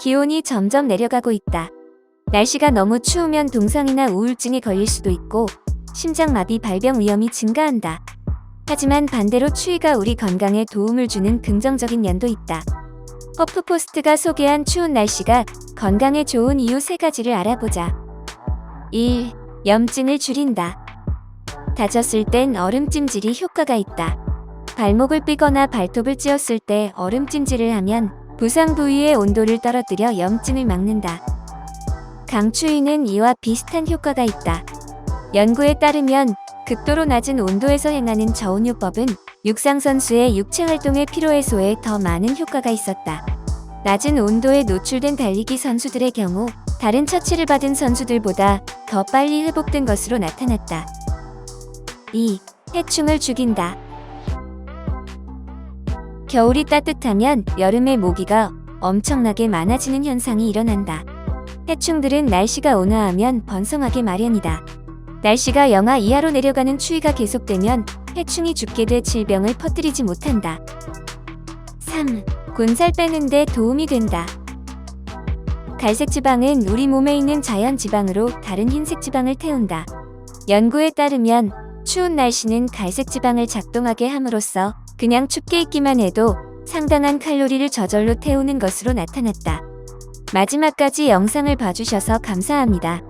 기온이 점점 내려가고 있다. 날씨가 너무 추우면 동상이나 우울증에 걸릴 수도 있고 심장마비 발병 위험이 증가한다. 하지만 반대로 추위가 우리 건강에 도움을 주는 긍정적인 면도 있다. 허프포스트가 소개한 추운 날씨가 건강에 좋은 이유 세 가지를 알아보자. 1. 염증을 줄인다. 다쳤을 땐 얼음찜질이 효과가 있다. 발목을 삐거나 발톱을 찧었을 때 얼음찜질을 하면 부상 부위의 온도를 떨어뜨려 염증을 막는다. 강추위는 이와 비슷한 효과가 있다. 연구에 따르면 극도로 낮은 온도에서 행하는 저온요법은 육상선수의 육체 활동의 피로 해소에 더 많은 효과가 있었다. 낮은 온도에 노출된 달리기 선수들의 경우 다른 처치를 받은 선수들보다 더 빨리 회복된 것으로 나타났다. 2. 해충을 죽인다. 겨울이 따뜻하면 여름의 모기가 엄청나게 많아지는 현상이 일어난다. 해충들은 날씨가 온화하면 번성하게 마련이다. 날씨가 영하 이하로 내려가는 추위가 계속되면 해충이 죽게 돼 질병을 퍼뜨리지 못한다. 3. 군살 빼는데 도움이 된다. 갈색 지방은 우리 몸에 있는 자연 지방으로 다른 흰색 지방을 태운다. 연구에 따르면 추운 날씨는 갈색 지방을 작동하게 함으로써 그냥 춥게 있기만 해도 상당한 칼로리를 저절로 태우는 것으로 나타났다. 마지막까지 영상을 봐주셔서 감사합니다.